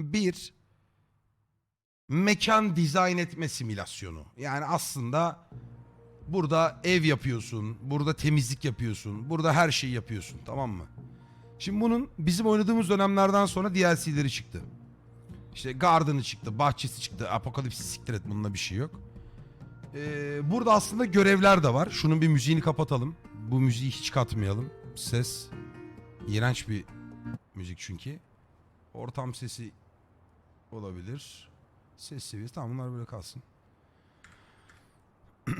Bir, mekan dizayn etme simülasyonu. Yani aslında burada ev yapıyorsun, burada temizlik yapıyorsun, burada her şeyi yapıyorsun tamam mı? Şimdi bunun bizim oynadığımız dönemlerden sonra DLC'leri çıktı. İşte Garden'ı çıktı, bahçesi çıktı, Apokalipsi siktir et bununla bir şey yok. Ee, burada aslında görevler de var. Şunun bir müziğini kapatalım. Bu müziği hiç katmayalım. Ses. iğrenç bir müzik çünkü. Ortam sesi olabilir. Ses seviyesi. Tamam bunlar böyle kalsın.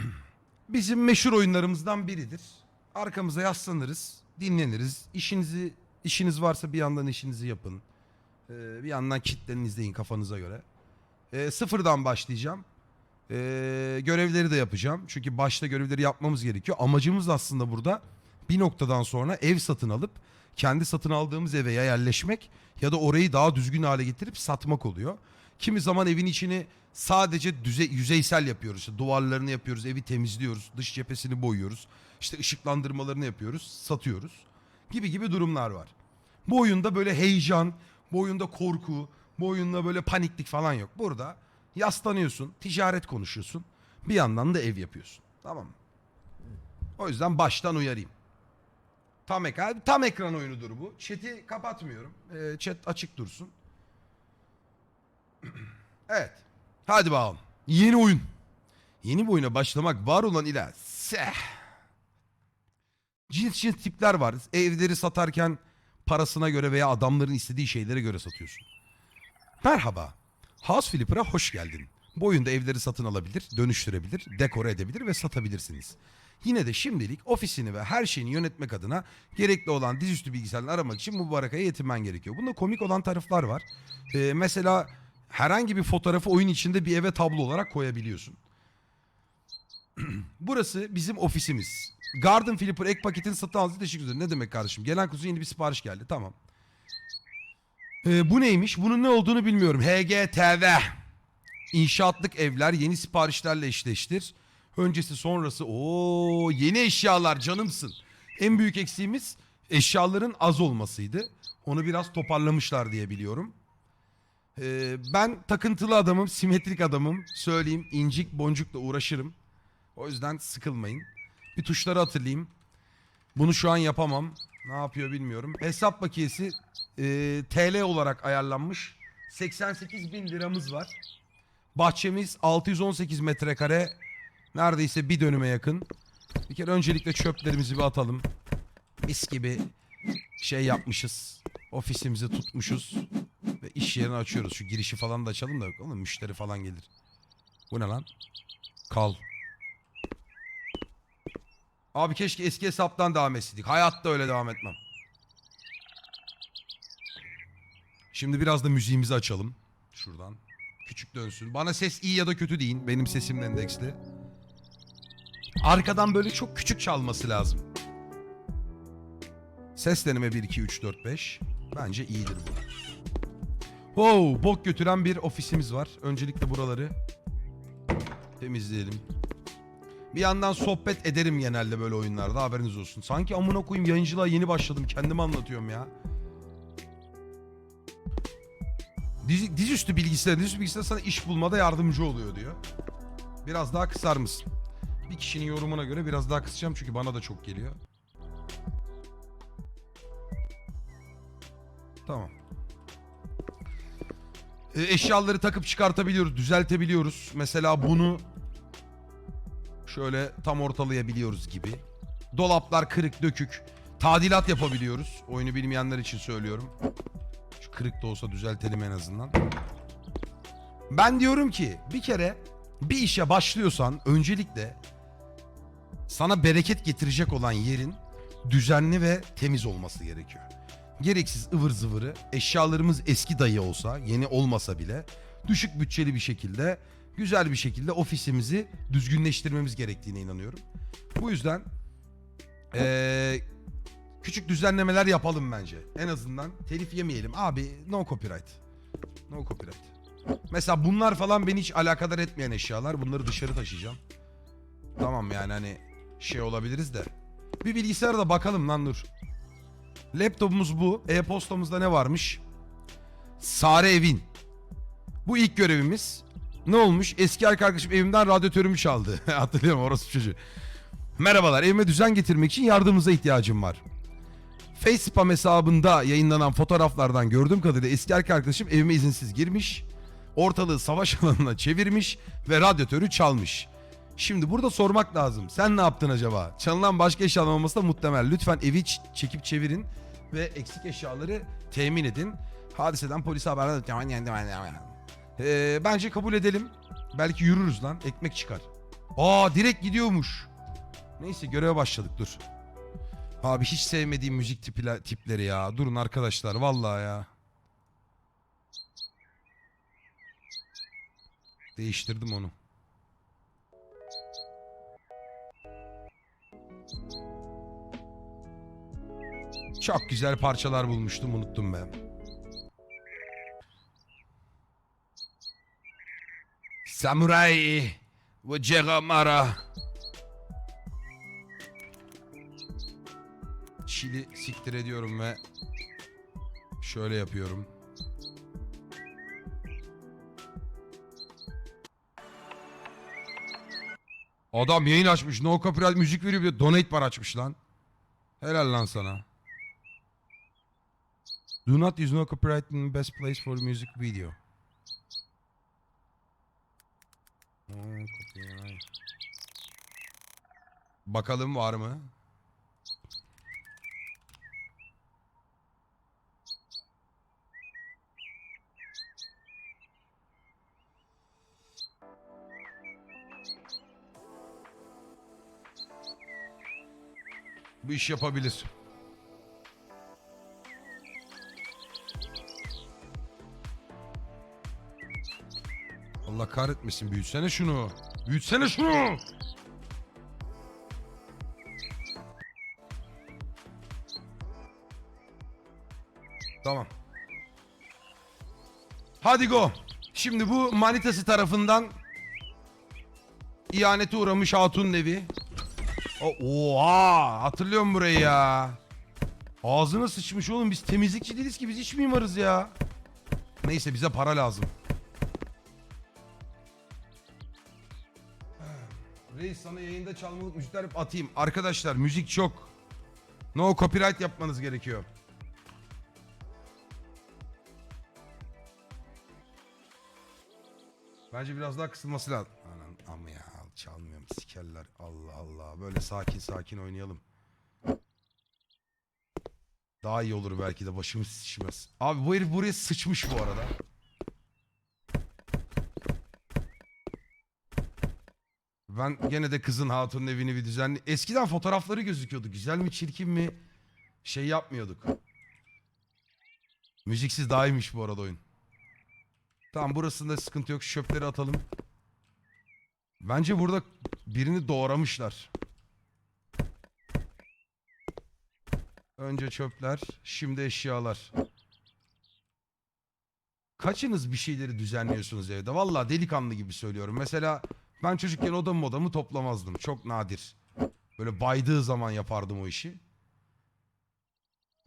Bizim meşhur oyunlarımızdan biridir. Arkamıza yaslanırız, dinleniriz. İşinizi işiniz varsa bir yandan işinizi yapın. Ee, bir yandan kitlerini izleyin kafanıza göre. Ee, sıfırdan başlayacağım. Ee, görevleri de yapacağım. Çünkü başta görevleri yapmamız gerekiyor. Amacımız aslında burada bir noktadan sonra ev satın alıp kendi satın aldığımız eve ya yerleşmek ya da orayı daha düzgün hale getirip satmak oluyor. Kimi zaman evin içini sadece düze, yüzeysel yapıyoruz. İşte duvarlarını yapıyoruz, evi temizliyoruz, dış cephesini boyuyoruz. işte ışıklandırmalarını yapıyoruz, satıyoruz. Gibi gibi durumlar var. Bu oyunda böyle heyecan, bu oyunda korku, bu oyunda böyle paniklik falan yok. Burada yaslanıyorsun, ticaret konuşuyorsun. Bir yandan da ev yapıyorsun. Tamam mı? O yüzden baştan uyarayım. Tam ekran, tam ekran oyunudur bu. Chat'i kapatmıyorum. Ee, chat açık dursun. evet. Hadi bakalım. Yeni oyun. Yeni bir oyuna başlamak var olan ila. Seh. Cins cins tipler var. Evleri satarken parasına göre veya adamların istediği şeylere göre satıyorsun. Merhaba. House Flipper'a hoş geldin. Bu oyunda evleri satın alabilir, dönüştürebilir, dekore edebilir ve satabilirsiniz. Yine de şimdilik ofisini ve her şeyini yönetmek adına gerekli olan dizüstü bilgisayarını aramak için bu barakaya yetinmen gerekiyor. Bunda komik olan taraflar var. Ee, mesela herhangi bir fotoğrafı oyun içinde bir eve tablo olarak koyabiliyorsun. Burası bizim ofisimiz. Garden Flipper ek paketini satın aldı. Teşekkür ederim. Ne demek kardeşim? Gelen kuzu yeni bir sipariş geldi. Tamam. Ee, bu neymiş? Bunun ne olduğunu bilmiyorum. HGTV. İnşaatlık evler yeni siparişlerle eşleştir. Öncesi sonrası o yeni eşyalar canımsın. En büyük eksiğimiz eşyaların az olmasıydı. Onu biraz toparlamışlar diye biliyorum. Ee, ben takıntılı adamım, simetrik adamım. Söyleyeyim incik boncukla uğraşırım. O yüzden sıkılmayın. Bir tuşları hatırlayayım. Bunu şu an yapamam. Ne yapıyor bilmiyorum. Hesap bakiyesi e, TL olarak ayarlanmış. 88 bin liramız var. Bahçemiz 618 metrekare. Neredeyse bir dönüme yakın. Bir kere öncelikle çöplerimizi bir atalım. Mis gibi şey yapmışız. Ofisimizi tutmuşuz. Ve iş yerini açıyoruz. Şu girişi falan da açalım da oğlum müşteri falan gelir. Bu ne lan? Kal. Abi keşke eski hesaptan devam etseydik. Hayatta öyle devam etmem. Şimdi biraz da müziğimizi açalım. Şuradan. Küçük dönsün. Bana ses iyi ya da kötü deyin. Benim sesimle endeksli. Arkadan böyle çok küçük çalması lazım. Ses deneme 1, 2, 3, 4, 5. Bence iyidir bu. Wow, bok götüren bir ofisimiz var. Öncelikle buraları temizleyelim. Bir yandan sohbet ederim genelde böyle oyunlarda haberiniz olsun. Sanki amına koyayım yayıncılığa yeni başladım. Kendimi anlatıyorum ya. Diz, dizüstü bilgisayar, dizüstü bilgisayar sana iş bulmada yardımcı oluyor diyor. Biraz daha kısar mısın? Bir kişinin yorumuna göre biraz daha kısacağım çünkü bana da çok geliyor. Tamam. E, eşyaları takıp çıkartabiliyoruz, düzeltebiliyoruz. Mesela bunu şöyle tam ortalayabiliyoruz gibi. Dolaplar kırık dökük. Tadilat yapabiliyoruz. Oyunu bilmeyenler için söylüyorum. Şu kırık da olsa düzeltelim en azından. Ben diyorum ki bir kere bir işe başlıyorsan öncelikle sana bereket getirecek olan yerin düzenli ve temiz olması gerekiyor. Gereksiz ıvır zıvırı eşyalarımız eski dayı olsa yeni olmasa bile düşük bütçeli bir şekilde güzel bir şekilde ofisimizi düzgünleştirmemiz gerektiğine inanıyorum. Bu yüzden eee, küçük düzenlemeler yapalım bence. En azından telif yemeyelim. Abi no copyright. No copyright. Mesela bunlar falan beni hiç alakadar etmeyen eşyalar. Bunları dışarı taşıyacağım. Tamam yani hani şey olabiliriz de. Bir bilgisayara da bakalım lan dur. Laptopumuz bu. E-postamızda ne varmış? Sare Evin. Bu ilk görevimiz. Ne olmuş? Eski erkek arkadaşım evimden radyatörümü çaldı. Hatırlıyorum orası çocuğu. Merhabalar evime düzen getirmek için yardımınıza ihtiyacım var. Facespam hesabında yayınlanan fotoğraflardan gördüğüm kadarıyla eski erkek arkadaşım evime izinsiz girmiş. Ortalığı savaş alanına çevirmiş ve radyatörü çalmış. Şimdi burada sormak lazım. Sen ne yaptın acaba? Çalınan başka eşyalar olması da muhtemel. Lütfen evi çekip çevirin ve eksik eşyaları temin edin. Hadiseden polise haber. Ee, bence kabul edelim. Belki yürürüz lan. Ekmek çıkar. Aa direkt gidiyormuş. Neyse göreve başladık dur. Abi hiç sevmediğim müzik tipi, tipleri ya. Durun arkadaşlar vallahi ya. Değiştirdim onu. Çok güzel parçalar bulmuştum unuttum ben. Samurai ve Cegamara. Çili siktir ediyorum ve şöyle yapıyorum. Adam yayın açmış. No copyright müzik veriyor bir de donate bar açmış lan. Helal lan sana. Do not use no copyright in best place for music video. Bakalım var mı? Bu iş yapabilir. Allah kahretmesin büyütsene şunu. Büyütsene şunu. Tamam. Hadi go. Şimdi bu manitası tarafından ihanete uğramış hatunun evi. O- Oha hatırlıyorum burayı ya. Ağzına sıçmış oğlum biz temizlikçi değiliz ki biz iç mimarız ya. Neyse bize para lazım. Reis sana yayında çalmalık müzikler atayım. Arkadaşlar müzik çok. No copyright yapmanız gerekiyor. Bence biraz daha kısılması lazım. Anan ama ya çalmıyorum sikerler. Allah Allah. Böyle sakin sakin oynayalım. Daha iyi olur belki de başımız şişmez. Abi bu herif buraya sıçmış bu arada. Ben gene de kızın hatunun evini bir düzenli... Eskiden fotoğrafları gözüküyordu. Güzel mi çirkin mi? Şey yapmıyorduk. Müziksiz daha iyiymiş bu arada oyun. Tamam burasında sıkıntı yok. Şu Çöpleri atalım. Bence burada birini doğramışlar. Önce çöpler, şimdi eşyalar. Kaçınız bir şeyleri düzenliyorsunuz evde? Vallahi delikanlı gibi söylüyorum. Mesela ben çocukken odamı odamı toplamazdım. Çok nadir. Böyle baydığı zaman yapardım o işi.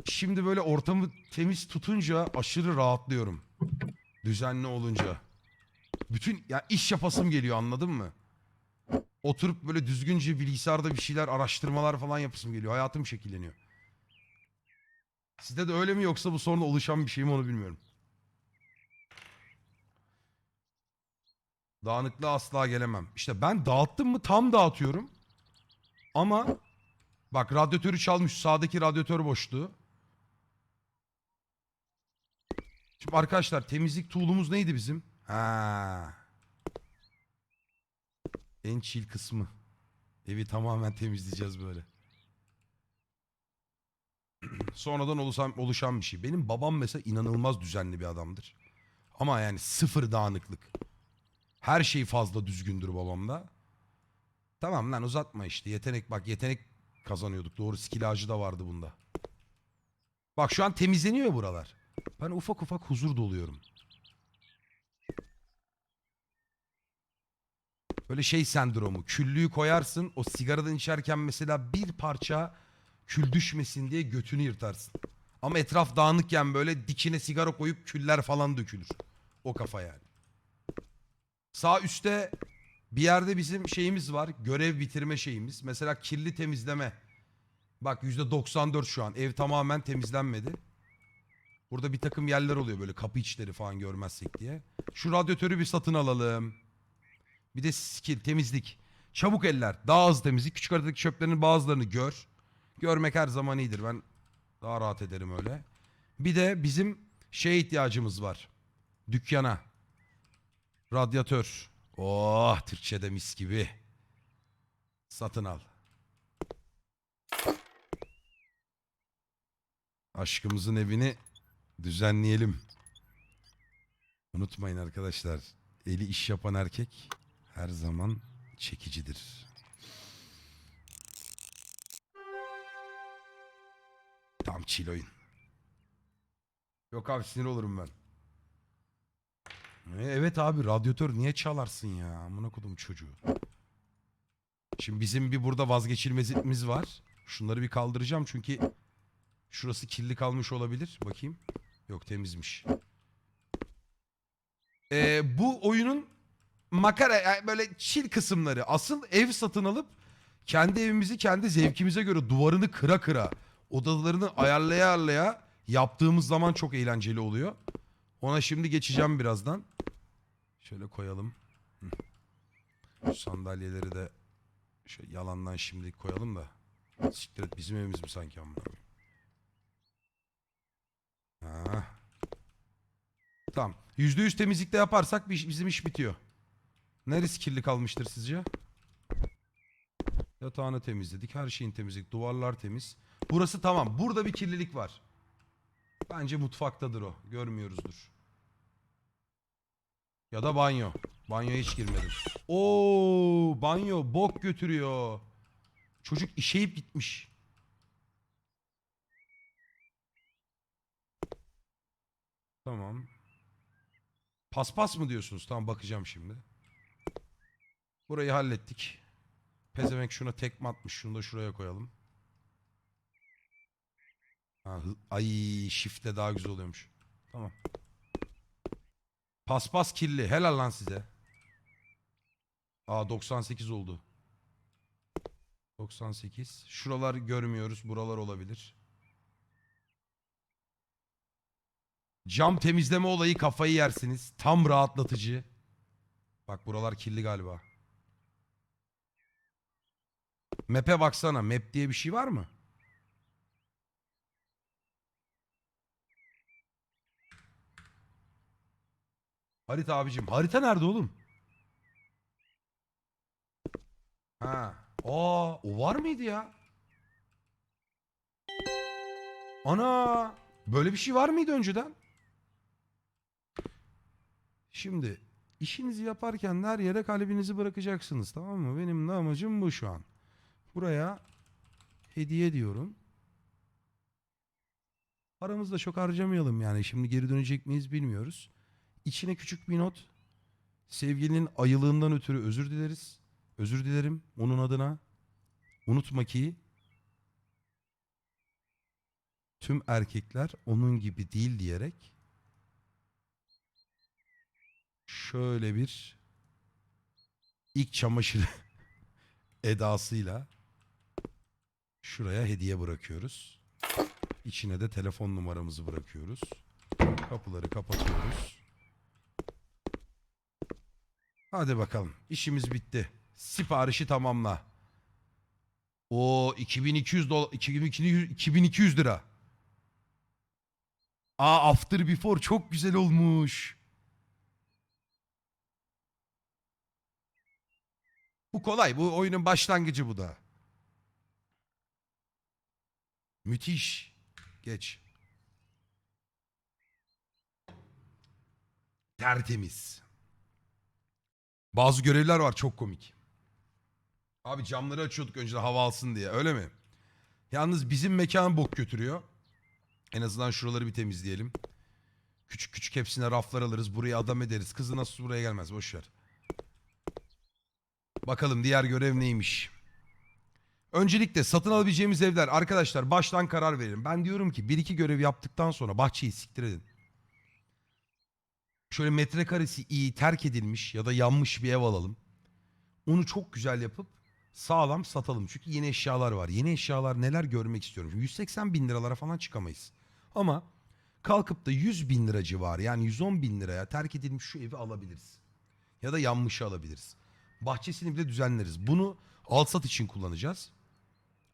Şimdi böyle ortamı temiz tutunca aşırı rahatlıyorum. Düzenli olunca. Bütün ya iş yapasım geliyor anladın mı? Oturup böyle düzgünce bilgisayarda bir şeyler araştırmalar falan yapasım geliyor. Hayatım şekilleniyor. Sizde de öyle mi yoksa bu sonra oluşan bir şey mi onu bilmiyorum. Dağınıklığa asla gelemem. İşte ben dağıttım mı tam dağıtıyorum. Ama bak radyatörü çalmış. Sağdaki radyatör boşluğu. Şimdi arkadaşlar temizlik tool'umuz neydi bizim? Ha. En chill kısmı. Evi tamamen temizleyeceğiz böyle. Sonradan oluşan, oluşan bir şey. Benim babam mesela inanılmaz düzenli bir adamdır. Ama yani sıfır dağınıklık. Her şey fazla düzgündür babamda. Tamam lan uzatma işte. Yetenek bak yetenek kazanıyorduk. Doğru skillajı da vardı bunda. Bak şu an temizleniyor buralar. Ben ufak ufak huzur doluyorum. Böyle şey sendromu. Küllüğü koyarsın. O sigaradan içerken mesela bir parça kül düşmesin diye götünü yırtarsın. Ama etraf dağınıkken böyle dikine sigara koyup küller falan dökülür. O kafa yani. Sağ üstte bir yerde bizim şeyimiz var. Görev bitirme şeyimiz. Mesela kirli temizleme. Bak %94 şu an. Ev tamamen temizlenmedi. Burada bir takım yerler oluyor böyle kapı içleri falan görmezsek diye. Şu radyatörü bir satın alalım. Bir de skill temizlik. Çabuk eller. Daha hızlı temizlik. Küçük aradaki çöplerin bazılarını gör. Görmek her zaman iyidir. Ben daha rahat ederim öyle. Bir de bizim şeye ihtiyacımız var. Dükkana. Radyatör. Oh Türkçe'de mis gibi. Satın al. Aşkımızın evini düzenleyelim. Unutmayın arkadaşlar. Eli iş yapan erkek her zaman çekicidir. Tam chill oyun. Yok abi sinir olurum ben. E, Evet abi radyatör niye çalarsın ya? Amına kodum çocuğu. Şimdi bizim bir burada vazgeçilmezimiz var. Şunları bir kaldıracağım çünkü şurası kirli kalmış olabilir. Bakayım. Yok temizmiş. Ee, bu oyunun makara yani böyle chill kısımları. Asıl ev satın alıp kendi evimizi kendi zevkimize göre duvarını kıra kıra odalarını ayarlaya ayarlaya yaptığımız zaman çok eğlenceli oluyor. Ona şimdi geçeceğim birazdan. Şöyle koyalım. Şu sandalyeleri de şöyle yalandan şimdi koyalım da. Siktir et bizim evimiz mi sanki amına? Ha. Tamam. Yüzde yüz temizlikte yaparsak bi- bizim iş bitiyor. Neresi kirli kalmıştır sizce? Yatağını temizledik. Her şeyin temizledik. Duvarlar temiz. Burası tamam. Burada bir kirlilik var. Bence mutfaktadır o. Görmüyoruzdur. Ya da banyo. Banyoya hiç girmedim. Oo, banyo bok götürüyor. Çocuk işeyip gitmiş. Tamam. Paspas mı diyorsunuz? Tamam bakacağım şimdi. Burayı hallettik. Pezevenk şuna tekme atmış. Şunu da şuraya koyalım. Ha, ay shiftle daha güzel oluyormuş. Tamam. Paspas kirli. Helal lan size. Aa 98 oldu. 98. Şuralar görmüyoruz. Buralar olabilir. Cam temizleme olayı kafayı yersiniz. Tam rahatlatıcı. Bak buralar kirli galiba. Map'e baksana. Map diye bir şey var mı? Harita abicim. Harita nerede oğlum? Ha. Aa, o var mıydı ya? Ana! Böyle bir şey var mıydı önceden? Şimdi işinizi yaparken her yere kalbinizi bırakacaksınız tamam mı? Benim de amacım bu şu an. Buraya hediye diyorum. Paramızı da çok harcamayalım yani. Şimdi geri dönecek miyiz bilmiyoruz. İçine küçük bir not. Sevgilinin ayılığından ötürü özür dileriz. Özür dilerim onun adına. Unutma ki tüm erkekler onun gibi değil diyerek şöyle bir ilk çamaşır edasıyla şuraya hediye bırakıyoruz. İçine de telefon numaramızı bırakıyoruz. Kapıları kapatıyoruz. Hadi bakalım. İşimiz bitti. Siparişi tamamla. O 2200 dolar 2200 2200 lira. Aa after before çok güzel olmuş. Bu kolay. Bu oyunun başlangıcı bu da. Müthiş. Geç. Tertemiz. Bazı görevler var çok komik. Abi camları açıyorduk önceden hava alsın diye öyle mi? Yalnız bizim mekan bok götürüyor. En azından şuraları bir temizleyelim. Küçük küçük hepsine raflar alırız. Buraya adam ederiz. Kızı nasıl buraya gelmez boş ver. Bakalım diğer görev neymiş? Öncelikle satın alabileceğimiz evler. Arkadaşlar baştan karar verelim. Ben diyorum ki bir iki görev yaptıktan sonra bahçeyi siktir edin. Şöyle metrekaresi iyi terk edilmiş ya da yanmış bir ev alalım. Onu çok güzel yapıp sağlam satalım. Çünkü yeni eşyalar var. Yeni eşyalar neler görmek istiyorum. Şimdi 180 bin liralara falan çıkamayız. Ama kalkıp da 100 bin lira civarı yani 110 bin liraya terk edilmiş şu evi alabiliriz. Ya da yanmışı alabiliriz. Bahçesini bile düzenleriz. Bunu alsat için kullanacağız.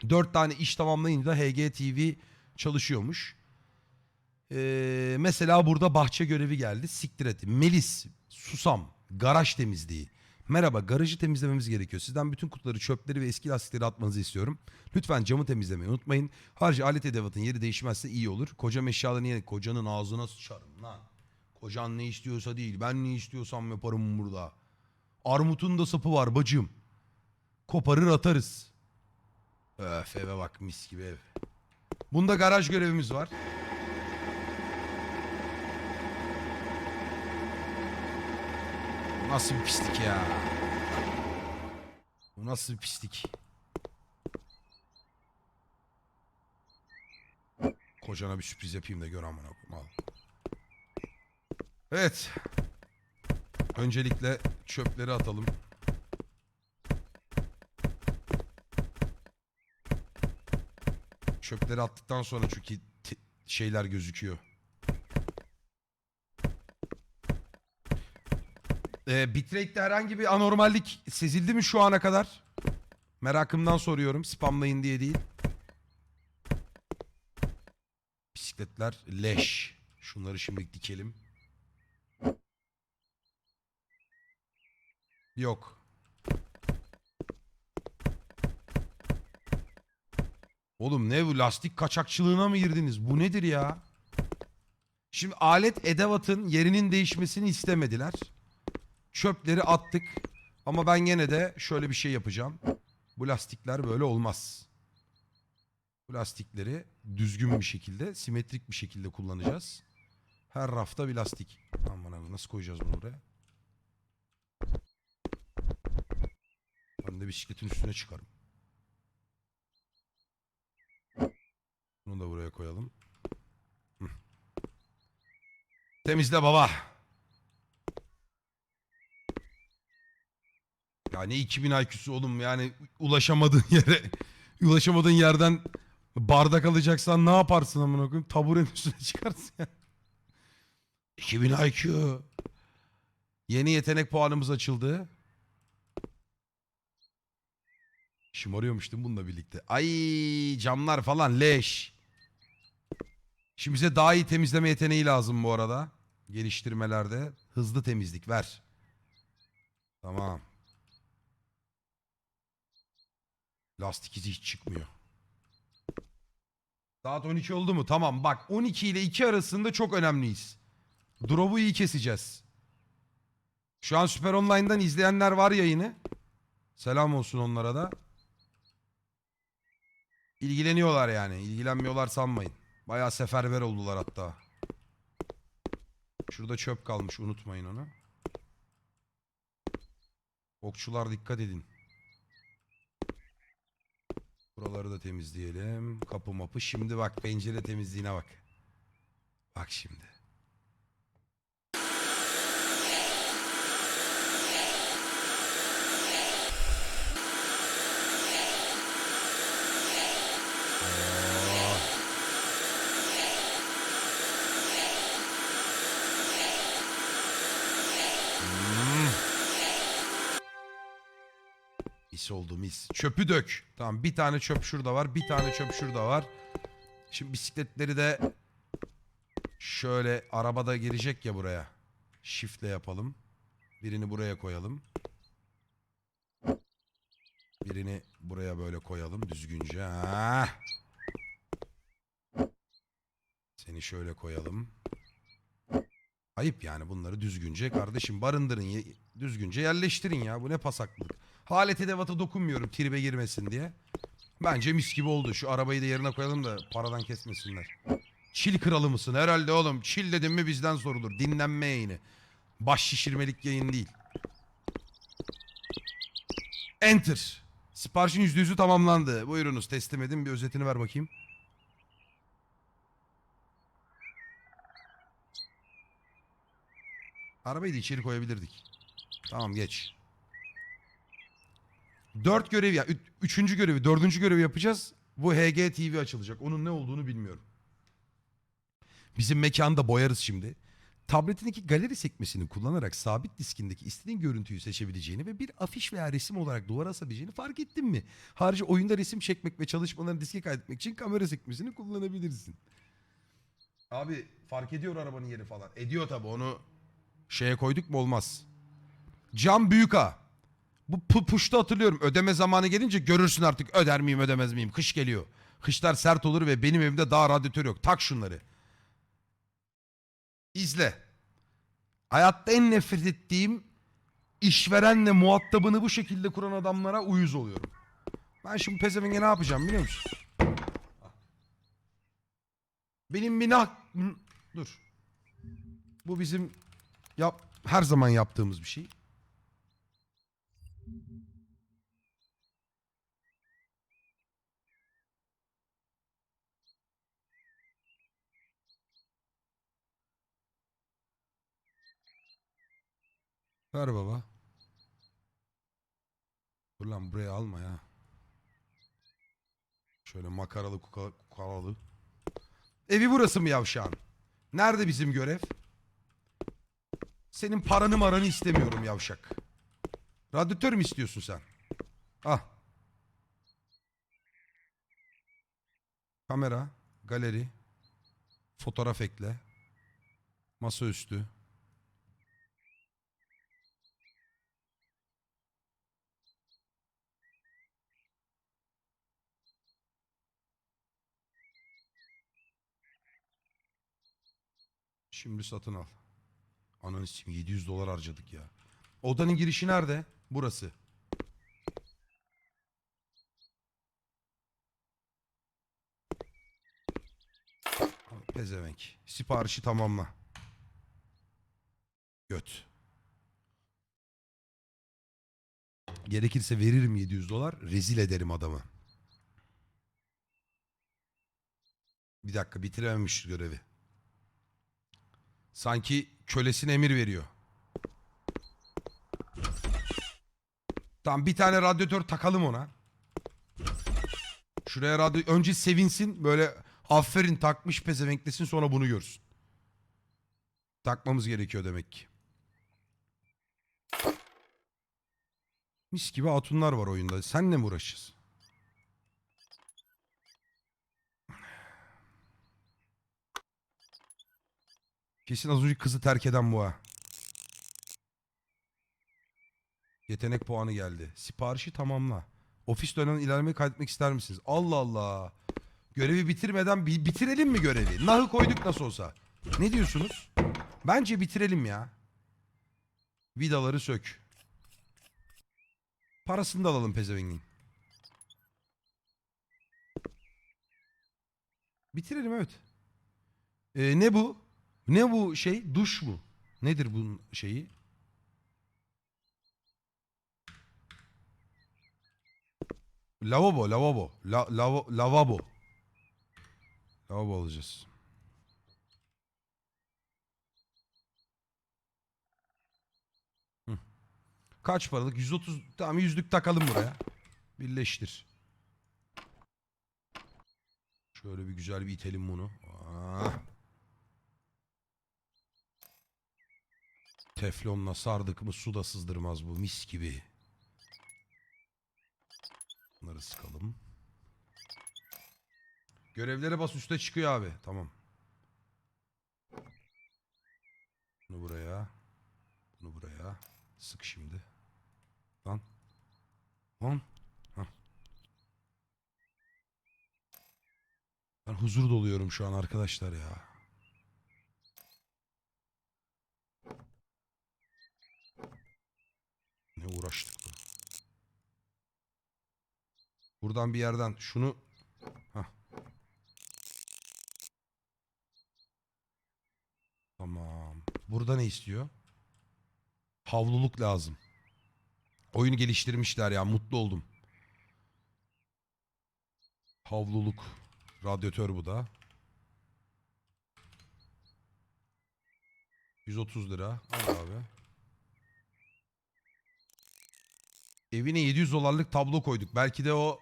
4 tane iş tamamlayınca HGTV çalışıyormuş. Ee, mesela burada bahçe görevi geldi. Siktir et. Melis, susam, garaj temizliği. Merhaba garajı temizlememiz gerekiyor. Sizden bütün kutuları, çöpleri ve eski lastikleri atmanızı istiyorum. Lütfen camı temizlemeyi unutmayın. Harcı alet edevatın yeri değişmezse iyi olur. Kocam eşyalarını yine kocanın ağzına sıçarım lan. Kocan ne istiyorsa değil ben ne istiyorsam yaparım burada. Armutun da sapı var bacım. Koparır atarız. Öf eve bak mis gibi ev. Bunda garaj görevimiz var. Nasıl bir pislik ya? Bu nasıl bir pislik? Kocana bir sürpriz yapayım da gör amına al. Evet. Öncelikle çöpleri atalım. Çöpleri attıktan sonra çünkü şeyler gözüküyor. Ee, bitrate'de herhangi bir anormallik sezildi mi şu ana kadar? Merakımdan soruyorum. Spamlayın diye değil. Bisikletler leş. Şunları şimdi dikelim. Yok. Oğlum ne bu lastik kaçakçılığına mı girdiniz? Bu nedir ya? Şimdi alet edevatın yerinin değişmesini istemediler. Çöpleri attık. Ama ben gene de şöyle bir şey yapacağım. Bu lastikler böyle olmaz. Bu lastikleri düzgün bir şekilde, simetrik bir şekilde kullanacağız. Her rafta bir lastik. Aman abi nasıl koyacağız bunu buraya? Ben de bisikletin üstüne çıkarım. Bunu da buraya koyalım. Temizle baba. Ya ne 2000 IQ'su oğlum yani ulaşamadığın yere ulaşamadığın yerden bardak alacaksan ne yaparsın amına koyayım? Taburenin üstüne çıkarsın ya. 2000 IQ. Yeni yetenek puanımız açıldı. Şımarıyormuş değil mi bununla birlikte? Ay camlar falan leş. Şimdi bize daha iyi temizleme yeteneği lazım bu arada. Geliştirmelerde. Hızlı temizlik ver. Tamam. Lastik izi hiç çıkmıyor. Saat 12 oldu mu? Tamam bak 12 ile 2 arasında çok önemliyiz. Drop'u iyi keseceğiz. Şu an Süper Online'dan izleyenler var yayını. Selam olsun onlara da. İlgileniyorlar yani. İlgilenmiyorlar sanmayın. Bayağı seferber oldular hatta. Şurada çöp kalmış unutmayın onu. Okçular dikkat edin. Buraları da temizleyelim. Kapı mapı. Şimdi bak pencere temizliğine bak. Bak şimdi. Mis oldu mis. Çöpü dök. Tamam bir tane çöp şurada var. Bir tane çöp şurada var. Şimdi bisikletleri de şöyle arabada girecek ya buraya. Shift'le yapalım. Birini buraya koyalım. Birini buraya böyle koyalım düzgünce. Ha. Seni şöyle koyalım. Ayıp yani bunları düzgünce kardeşim barındırın. Düzgünce yerleştirin ya. Bu ne pasaklık. Halet edevata dokunmuyorum tribe girmesin diye. Bence mis gibi oldu. Şu arabayı da yerine koyalım da paradan kesmesinler. Çil kralı mısın? Herhalde oğlum. Çil dedim mi bizden sorulur. Dinlenme yayını. Baş şişirmelik yayın değil. Enter. Siparişin %100'ü tamamlandı. Buyurunuz teslim edin. Bir özetini ver bakayım. Arabayı da içeri koyabilirdik. Tamam geç. Dört görev ya. Üçüncü görevi, dördüncü görevi yapacağız. Bu HG TV açılacak. Onun ne olduğunu bilmiyorum. Bizim mekanda boyarız şimdi. Tabletindeki galeri sekmesini kullanarak sabit diskindeki istediğin görüntüyü seçebileceğini ve bir afiş veya resim olarak duvara asabileceğini fark ettin mi? Harici oyunda resim çekmek ve çalışmalarını diske kaydetmek için kamera sekmesini kullanabilirsin. Abi fark ediyor arabanın yeri falan. Ediyor tabi onu şeye koyduk mu olmaz. Cam büyük ha. Bu pu- puşta hatırlıyorum. Ödeme zamanı gelince görürsün artık öder miyim ödemez miyim. Kış geliyor. Kışlar sert olur ve benim evimde daha radyatör yok. Tak şunları. İzle. Hayatta en nefret ettiğim işverenle muhatabını bu şekilde kuran adamlara uyuz oluyorum. Ben şimdi pezevenge ne yapacağım biliyor musun? Benim bir nah... Dur. Bu bizim yap her zaman yaptığımız bir şey. Ver baba. Dur lan buraya alma ya. Şöyle makaralı kuka- kukaralı. Evi burası mı yavşağın? Nerede bizim görev? Senin paranı maranı istemiyorum yavşak. Radyatör mü istiyorsun sen? Ah. Kamera, galeri, fotoğraf ekle, masaüstü. Şimdi satın al. Ananı sikeyim 700 dolar harcadık ya. Odanın girişi nerede? Burası. Pezevenk. Siparişi tamamla. Göt. Gerekirse veririm 700 dolar. Rezil ederim adamı. Bir dakika bitirememiş görevi. Sanki kölesine emir veriyor. Tamam bir tane radyatör takalım ona. Şuraya radyo önce sevinsin böyle aferin takmış pezevenklesin sonra bunu görsün. Takmamız gerekiyor demek ki. Mis gibi hatunlar var oyunda. Senle mi uğraşacağız? Kesin az önce kızı terk eden bu ha. Yetenek puanı geldi. Siparişi tamamla. Ofis dönem ilerlemeyi kaydetmek ister misiniz? Allah Allah. Görevi bitirmeden bi- bitirelim mi görevi? Nahı koyduk nasıl olsa. Ne diyorsunuz? Bence bitirelim ya. Vidaları sök. Parasını da alalım pezevengin. Bitirelim evet. Ee, ne bu? Ne bu şey? Duş mu? Nedir bunun şeyi? Lavabo, lavabo. La, lavo, lavabo. Lavabo alacağız. Kaç paralık? 130. Tamam yüzlük takalım buraya. Birleştir. Şöyle bir güzel bir itelim bunu. Ah. Teflonla sardık mı su da sızdırmaz bu mis gibi. Bunları sıkalım. Görevlere bas üste çıkıyor abi. Tamam. Bunu buraya. Bunu buraya. Sık şimdi. Lan. Lan. Hah. Ben huzur doluyorum şu an arkadaşlar ya. Ne uğraştık bu. Buradan bir yerden şunu Hah. Tamam. Burada ne istiyor? Havluluk lazım. Oyunu geliştirmişler ya mutlu oldum. Havluluk. Radyatör bu da. 130 lira. Al abi. Evine 700 dolarlık tablo koyduk. Belki de o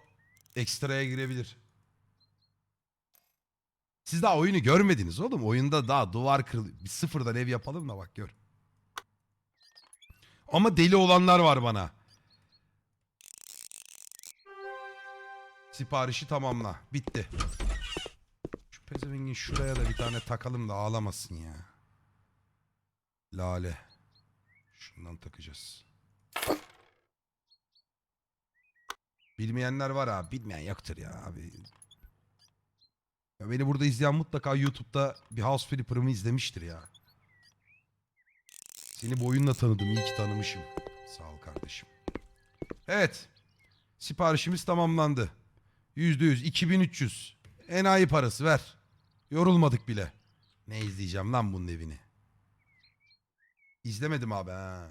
ekstraya girebilir. Siz daha oyunu görmediniz oğlum. Oyunda daha duvar kırılıyor. Bir sıfırdan ev yapalım da bak gör. Ama deli olanlar var bana. Siparişi tamamla. Bitti. Şu pezevengin şuraya da bir tane takalım da ağlamasın ya. Lale. Şundan takacağız. Bilmeyenler var abi. Bilmeyen yoktur ya abi. Ya beni burada izleyen mutlaka YouTube'da bir House Flipper'ımı izlemiştir ya. Seni bu oyunla tanıdım. İyi ki tanımışım. Sağ ol kardeşim. Evet. Siparişimiz tamamlandı. Yüzde yüz. 2300. Enayi parası ver. Yorulmadık bile. Ne izleyeceğim lan bunun evini. İzlemedim abi ha.